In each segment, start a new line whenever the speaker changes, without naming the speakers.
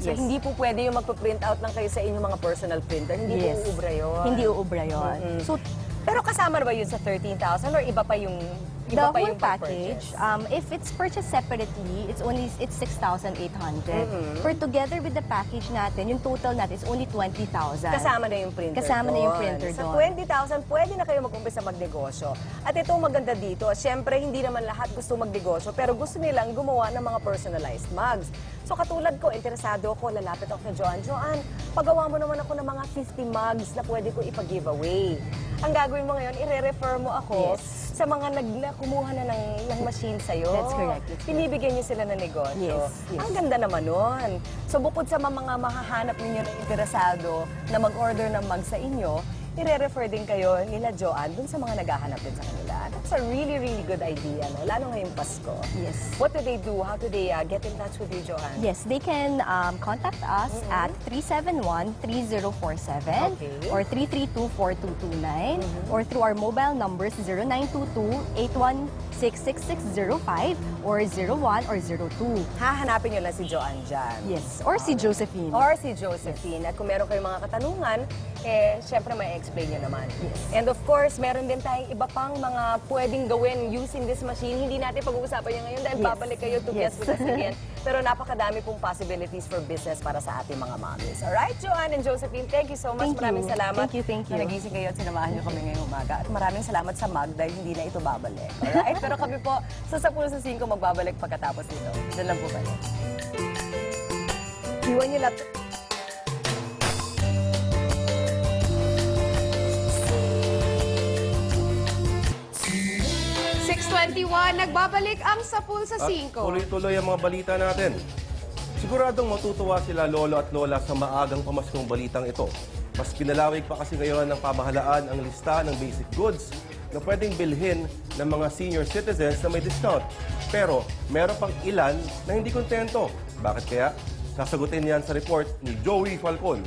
So,
Yes.
hindi po pwede yung magpa-print out lang kayo sa inyong mga personal printer. Hindi
Yes.
po uubra yun.
Hindi uubra yun. So,
Pero kasama ba yun sa 13,000 or iba pa yung
the whole package, um, if it's purchased separately, it's only it's 6,800. For together with the package natin, yung total natin is only 20,000.
Kasama na yung printer
Kasama na yung
doon.
printer
Sa
doon.
20,000, pwede na kayo mag-umpisa magnegosyo. At ito maganda dito, syempre hindi naman lahat gusto magnegosyo, pero gusto nilang gumawa ng mga personalized mugs. So katulad ko, interesado ako, lalapit ako kay Joanne. Joanne, pagawa mo naman ako ng mga 50 mugs na pwede ko ipa-giveaway. Ang gagawin mo ngayon, ire-refer mo ako
Yes.
Sa mga nag na- kumuha na ng, ng machine sa'yo.
That's correct, that's correct.
Pinibigyan niyo sila ng negosyo.
Yes, yes.
Ang ganda naman nun. So bukod sa mga mga mahahanap ninyo na interesado na mag-order ng mug sa inyo, i-refer din kayo nila Joanne dun sa mga naghahanap din sa kanila. That's a really, really good idea, no? Lalo ngayong Pasko.
Yes.
What do they do? How do they uh, get in touch with you, Joanne?
Yes, they can um, contact us at 371-3047
Okay.
or 332-4229 or through our mobile numbers 0922-816-6605 or 01 or 02.
Hahanapin nyo lang si Joanne dyan.
Yes, or si Josephine.
Or si Josephine. At kung meron kayong mga katanungan, eh, syempre may explain nyo naman. And of course, meron din tayong iba pang mga pwedeng gawin using this machine. Hindi natin pag-uusapan yan ngayon dahil
Yes.
babalik kayo to
Yes.
guest with us again. Pero napakadami pong possibilities for business para sa ating mga mommies. Alright, Joanne and Josephine, thank you so much.
Thank you.
maraming salamat.
Thank you, thank you.
Na nagising kayo at sinamahan nyo kami ngayong umaga. At maraming salamat sa mag dahil hindi na ito babalik. Alright? Pero kami po sa 10 sa 5 magbabalik pagkatapos nito. Diyan lang po kayo. Iwan nyo lahat.
621, nagbabalik ang Sapul sa
At
5.
tuloy-tuloy ang mga balita natin. Siguradong matutuwa sila lolo at lola sa maagang pamaskong balitang ito. Mas pinalawig pa kasi ngayon ng pamahalaan ang lista ng basic goods na pwedeng bilhin ng mga senior citizens na may discount. Pero meron pang ilan na hindi kontento. Bakit kaya? Sasagutin yan sa report ni Joey Falcon.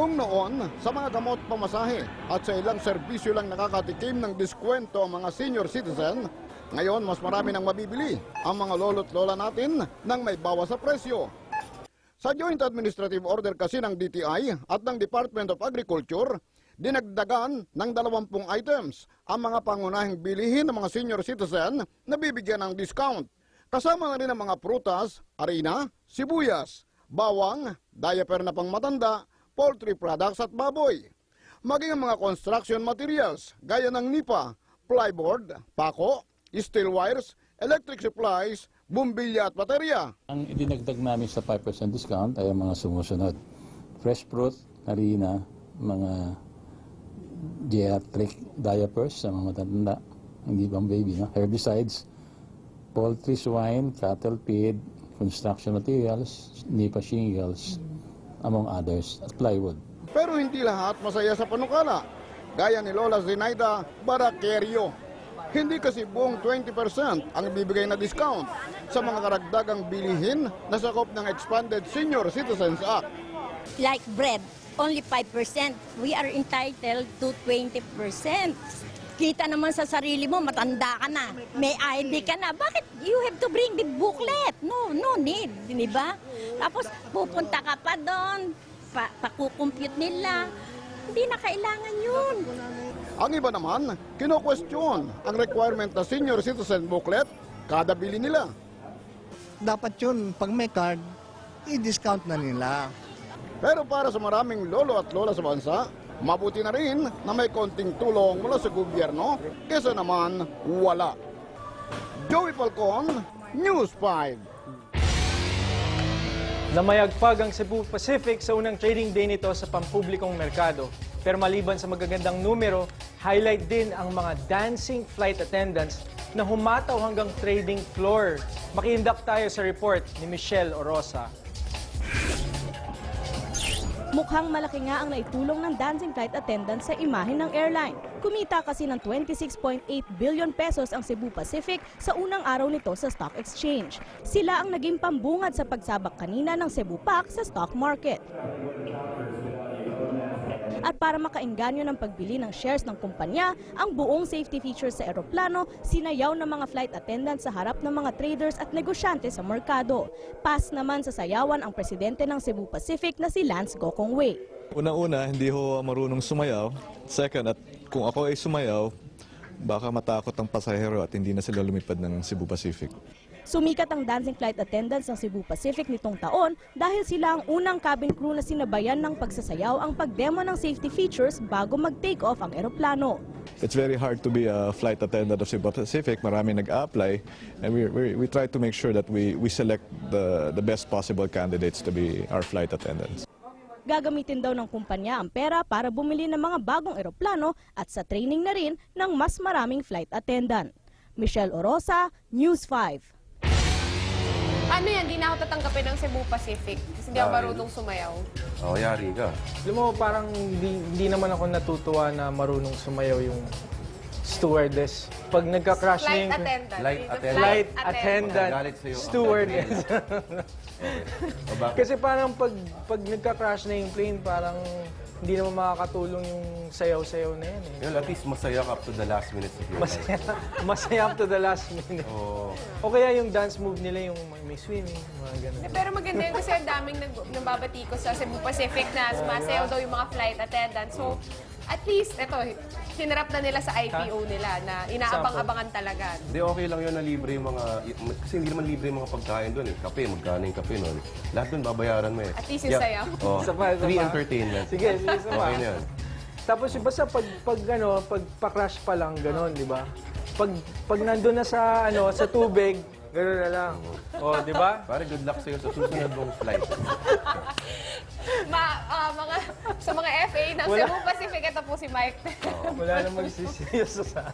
Kung noon, sa mga gamot pamasahe at sa ilang serbisyo lang nakakatikim ng diskwento ang mga senior citizen, ngayon mas marami nang mabibili ang mga lolo't lola natin nang may bawas sa presyo. Sa Joint Administrative Order kasi ng DTI at ng Department of Agriculture, dinagdagan ng 20 items ang mga pangunahing bilihin ng mga senior citizen na bibigyan ng discount. Kasama na rin ang mga prutas, harina, sibuyas, bawang, diaper na pangmatanda, poultry products at baboy. Maging ang mga construction materials gaya ng nipa, plyboard, pako, steel wires, electric supplies, bumbilya at baterya.
Ang idinagdag namin sa 5% discount ay ang mga sumusunod. Fresh fruit, harina, mga geriatric diapers sa mga matanda, hindi bang baby, no? herbicides, poultry, swine, cattle feed, construction materials, nipa shingles, among others, at plywood.
Pero hindi lahat masaya sa panukala. Gaya ni Lola Zenaida Barakerio. Hindi kasi buong 20% ang ibibigay na discount sa mga karagdagang bilihin na sakop ng Expanded Senior Citizens Act.
like bread, only 5%. We are entitled to 20%. Kita naman sa sarili mo, matanda ka na. May ID ka na. Bakit you have to bring the booklet? No, no need. Di ba? Tapos pupunta ka pa doon, pa, pakukompute nila. Hindi na kailangan yun.
Ang iba naman, kino-question ang requirement na senior citizen booklet kada bili nila.
dapat yun, pag may card, i-discount na nila.
Pero para sa maraming lolo at lola sa bansa, mabuti na rin na may konting tulong mula sa gobyerno kesa naman wala. Joey Falcon, News 5.
Namayagpag ang Cebu Pacific sa unang trading day nito sa pampublikong merkado. Pero maliban sa magagandang numero, highlight din ang mga dancing flight attendants na humataw hanggang trading floor. Makiindak tayo sa report ni Michelle Orosa.
Mukhang malaki nga ang naitulong ng dancing flight attendant sa imahe ng airline. Kumita kasi ng 26.8 billion pesos ang Cebu Pacific sa unang araw nito sa stock exchange. Sila ang naging pambungad sa pagsabak kanina ng Cebu PAC sa stock market. At para makainganyo ng pagbili ng shares ng kumpanya, ang buong safety features sa eroplano sinayaw ng mga flight attendants sa harap ng mga traders at negosyante sa merkado. Pas naman sa sayawan ang presidente ng Cebu Pacific na si Lance Gokongwei.
Una-una, hindi ho marunong sumayaw. Second, at kung ako ay sumayaw, baka matakot ang pasahero at hindi na sila lumipad ng Cebu Pacific.
Sumikat ang dancing flight attendants ng Cebu Pacific nitong taon dahil sila ang unang cabin crew na sinabayan ng pagsasayaw ang pagdemo ng safety features bago mag-take off ang eroplano.
It's very hard to be a flight attendant of Cebu Pacific. Marami nag-apply and we, we, we try to make sure that we, we select the, the best possible candidates to be our flight attendants.
Gagamitin daw ng kumpanya ang pera para bumili ng mga bagong eroplano at sa training na rin ng mas maraming flight attendant. Michelle Orosa, News 5.
Ano yan, di na ako tatanggapin ng Cebu Pacific kasi hindi ako
Dahil?
marunong sumayaw.
Oh, yari ka.
Alam mo, parang hindi, hindi naman ako natutuwa na marunong sumayaw yung stewardess. Pag nagka-crash na
Flight
yung...
attendant.
Flight
Dito,
attendant.
Flight
attendant.
Magagalit sa'yo ang
stewardess.
O bakit?
Kasi parang pag, pag nagka-crash na yung plane, parang hindi naman makakatulong yung sayaw-sayaw na yan. Eh.
Well, at least masaya ka up to the last minutes of your life.
Masaya, masaya up to the last minute.
Oo.
O kaya yung dance move nila, yung may swimming, mga ganun.
Eh, Pero maganda yun kasi ang daming nag nababati ko sa Cebu Pacific na sumasayaw daw yung mga flight attendants. So, at least, ito, hinarap na nila sa IPO nila na inaabang-abangan talaga.
Hindi, okay lang yun na libre yung mga... Kasi hindi naman libre yung mga pagkain doon eh. Kape, magkano yung kape noon. Lahat doon babayaran mo eh.
At least yung sayaw.
Oh,
Isa pa, isa
free
pa.
entertainment.
Sige, sige, isa pa.
Okay na yun.
Tapos yung basta pag, pag ano, pag pa-crash pa lang, gano'n, di ba? Pag, pag nandun na sa, ano, sa tubig, gano'n na lang. O, di ba?
Pare, good luck sa'yo sa susunod mong flight.
Ma, ah, mga, sa mga FA ng
Wala.
Cebu Pacific, ito po si Mike.
Wala na magsisiyos sa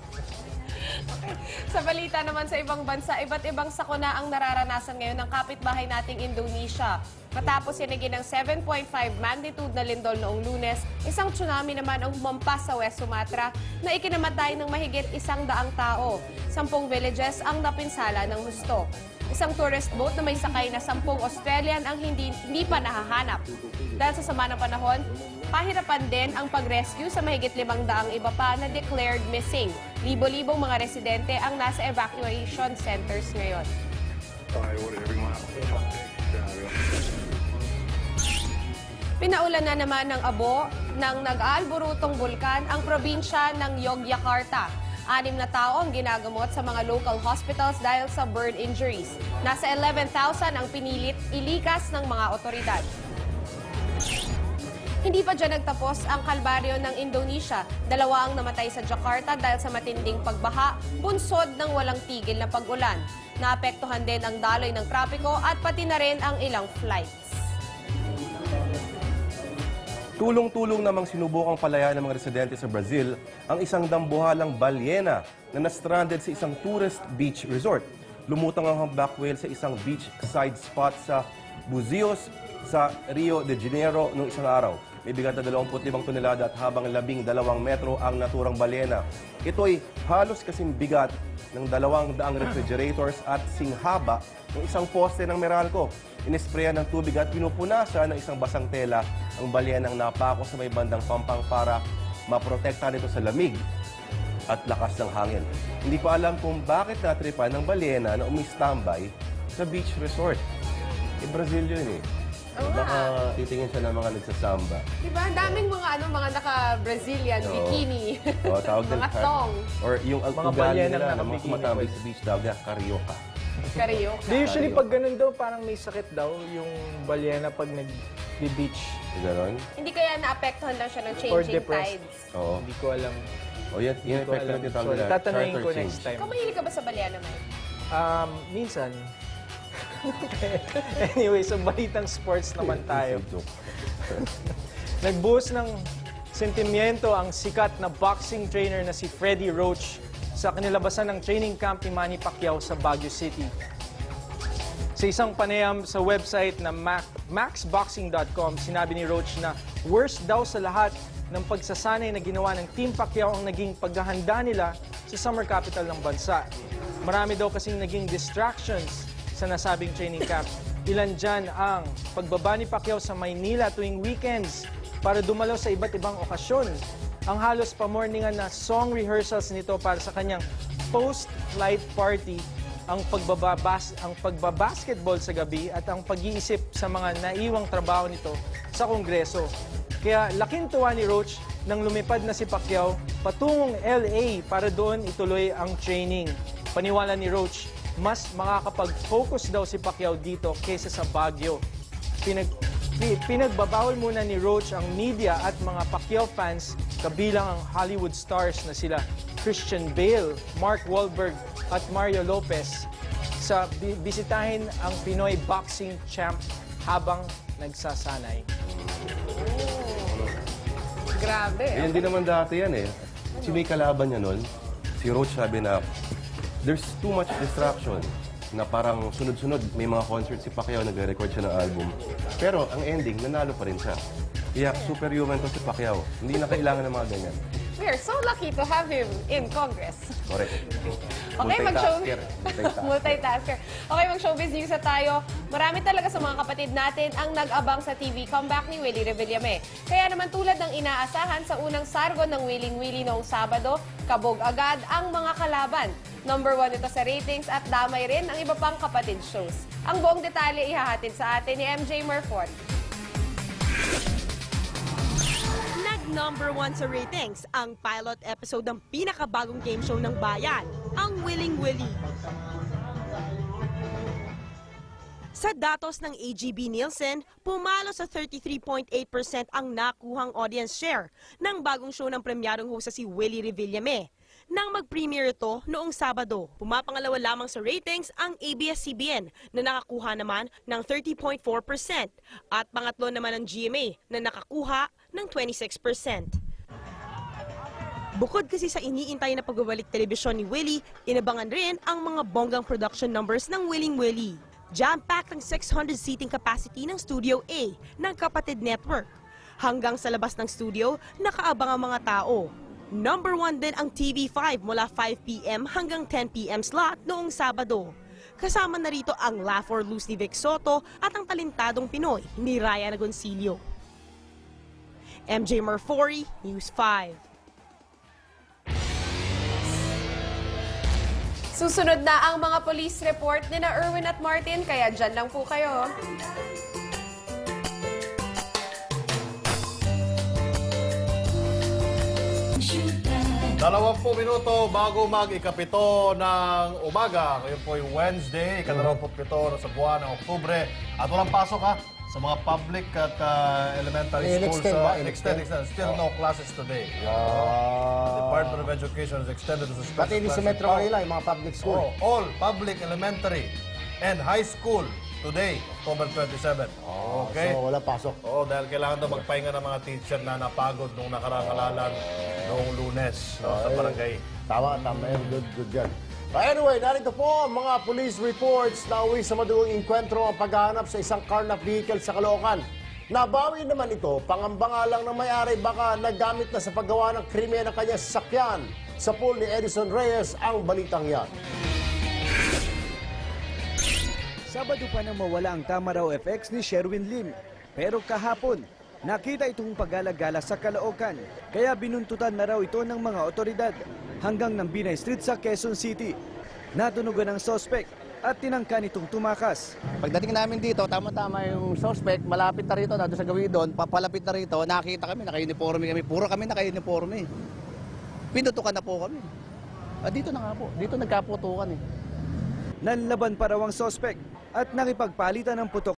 sa balita naman sa ibang bansa, iba't ibang sakuna ang nararanasan ngayon ng kapitbahay nating Indonesia. Matapos yanagin ng 7.5 magnitude na lindol noong lunes, isang tsunami naman ang humampas sa West Sumatra na ikinamatay ng mahigit isang daang tao. Sampung villages ang napinsala ng husto. Isang tourist boat na may sakay na sampung Australian ang hindi, hindi pa nahahanap. Dahil sa sama ng panahon, pahirapan din ang pag-rescue sa mahigit limang daang iba pa na declared missing. Libo-libong mga residente ang nasa evacuation centers ngayon. Pinaulan na naman ng abo ng nag-aalburutong bulkan ang probinsya ng Yogyakarta. Anim na tao ang ginagamot sa mga local hospitals dahil sa burn injuries. Nasa 11,000 ang pinilit ilikas ng mga otoridad. Hindi pa dyan nagtapos ang kalbaryo ng Indonesia. Dalawa ang namatay sa Jakarta dahil sa matinding pagbaha, bunsod ng walang tigil na pag-ulan. Naapektuhan din ang daloy ng trapiko at pati na rin ang ilang flights.
Tulong-tulong namang sinubukang palayan ng mga residente sa Brazil ang isang dambuhalang balyena na na-stranded sa isang tourist beach resort. Lumutang ang humpback whale sa isang beachside spot sa Buzios sa Rio de Janeiro noong isang araw. May bigat na 25 tonelada at habang 12 metro ang naturang balyena. Ito'y halos kasing bigat ng dalawang daang refrigerators at singhaba ng isang poste ng Meralco. Inisprayan ng tubig at pinupunasan ng isang basang tela ang balyenang napako sa may bandang pampang para maprotekta nito sa lamig at lakas ng hangin. Hindi ko alam kung bakit natripan ng balyena na umistambay sa beach resort. Eh, Brazil yun eh.
Oo nga.
Baka titingin siya ng mga nagsasamba.
Diba? Ang daming mga ano, mga naka-Brazilian,
Oo.
bikini.
O, tawag din.
mga thong,
Or yung ang
Mga
ugali
balyenang
nila na mga
nakabikini.
sa beach tawag niya, karyoka.
karaoke.
Di usually pag ganun daw, parang may sakit daw yung balyena pag nag-beach.
Ganon?
Hindi kaya naapektuhan lang siya ng
Or
changing
depressed.
tides.
Oo.
Hindi ko alam.
O yan,
Hindi
yan
ko
effect
alam.
na tinatawag
Sorry,
nila.
tatanungin
charter
ko
change.
next time.
Ikaw mahilig ka ba sa Baliana, Mike?
Um, minsan. anyway, sa balitang sports naman tayo. Nagbuhos ng sentimiento ang sikat na boxing trainer na si Freddie Roach sa kanilabasan ng training camp ni Manny Pacquiao sa Baguio City. Sa isang panayam sa website na maxboxing.com, sinabi ni Roach na worst daw sa lahat ng pagsasanay na ginawa ng Team Pacquiao ang naging paghahanda nila sa summer capital ng bansa. Marami daw kasing naging distractions sa nasabing training camp. Ilan dyan ang pagbaba ni Pacquiao sa Maynila tuwing weekends para dumalo sa iba't ibang okasyon. Ang halos pamorningan na song rehearsals nito para sa kanyang post-flight party ang pagbababas ang pagbabasketball sa gabi at ang pag-iisip sa mga naiwang trabaho nito sa Kongreso. Kaya laking tuwa ni Roach nang lumipad na si Pacquiao patungong LA para doon ituloy ang training. Paniwala ni Roach, mas makakapag-focus daw si Pacquiao dito kaysa sa Baguio. Pinag, pi- pinagbabawal muna ni Roach ang media at mga Pacquiao fans kabilang ang Hollywood stars na sila Christian Bale, Mark Wahlberg at Mario Lopez sa bi- bisitahin ang Pinoy boxing champ habang nagsasanay.
Grabe.
Yan din naman dati yan eh. Si may kalaban niya nun, si Roach sabi na, there's too much distraction na parang sunod-sunod may mga concert si Pacquiao, nagre-record siya ng album. Pero ang ending, nanalo pa rin siya. Kaya superhuman to si Pacquiao. Hindi na kailangan ng mga ganyan.
We're so lucky to have him in Congress.
Correct.
Okay, mag-show...
Multitasker. Multitasker.
Okay, mag-showbiz news na tayo. Marami talaga sa mga kapatid natin ang nag-abang sa TV comeback ni Willie Revillame. Kaya naman tulad ng inaasahan sa unang sargo ng Willing Willie noong Sabado, kabog agad ang mga kalaban. Number one ito sa ratings at damay rin ang iba pang kapatid shows. Ang buong detalye ihahatid sa atin ni MJ Murford.
Nag-number one sa ratings ang pilot episode ng pinakabagong game show ng bayan, ang Willing Willie. Sa datos ng AGB Nielsen, pumalo sa 33.8% ang nakuhang audience share ng bagong show ng premyarong host si Willie Revillame. Nang mag-premiere ito noong Sabado, pumapangalawa lamang sa ratings ang ABS-CBN na nakakuha naman ng 30.4% at pangatlo naman ang GMA na nakakuha ng 26%. Bukod kasi sa iniintay na pagbabalik telebisyon ni Willie, inabangan rin ang mga bonggang production numbers ng Willing Willie. Jam-packed ang 600 seating capacity ng Studio A ng Kapatid Network. Hanggang sa labas ng studio, nakaabang ang mga tao. Number one din ang TV5 mula 5pm hanggang 10pm slot noong Sabado. Kasama na rito ang Laugh or Lose ni Vic Soto at ang talentadong Pinoy ni Ryan Agoncillo. MJ Murfori, News 5.
Susunod na ang mga police report ni na Erwin at Martin, kaya dyan lang po kayo.
Dalawampu minuto bago mag ikapito ng umaga. Ngayon po yung Wednesday, ikadalawamput pito na sa buwan ng Oktubre. At walang pasok ha sa mga public at uh, elementary schools.
In-extend
uh,
ba?
in-extend, extend. Still no classes today. The Department of Education has extended the suspension
Pati hindi sa. Metro Manila, yung mga public school.
Oh, all public elementary and high school today, October 27. Okay?
So, wala pasok.
Oo, dahil kailangan daw magpahinga ng mga teacher na napagod nung nakarang halalan noong lunes no, sa barangay.
Tama, tama yan. Good, good yan. Anyway, narito po ang mga police reports na uwi sa madugong inkwentro ang paghahanap sa isang carnap vehicle sa Caloocan. Nabawi naman ito, pangamba nga lang ng may-ari baka naggamit na sa paggawa ng krimen ng kanyang sasakyan. Sa pool ni Edison Reyes ang balitang yan.
Sabado pa nang mawala ang Tamaraw FX ni Sherwin Lim. Pero kahapon, nakita itong paggalagala sa Caloocan. Kaya binuntutan na raw ito ng mga otoridad hanggang ng Binay Street sa Quezon City. Natunugan ng sospek at tinangka nitong tumakas.
Pagdating namin dito, tama-tama yung suspect, malapit na rito, nandun sa gawin doon, papalapit na rito, nakita kami, naka-uniforme kami, puro kami naka-uniforme. Pinutukan na po kami. Ah, dito na nga po, dito nagkaputukan eh.
Nanlaban pa raw ang sospek at nakipagpalitan ng putok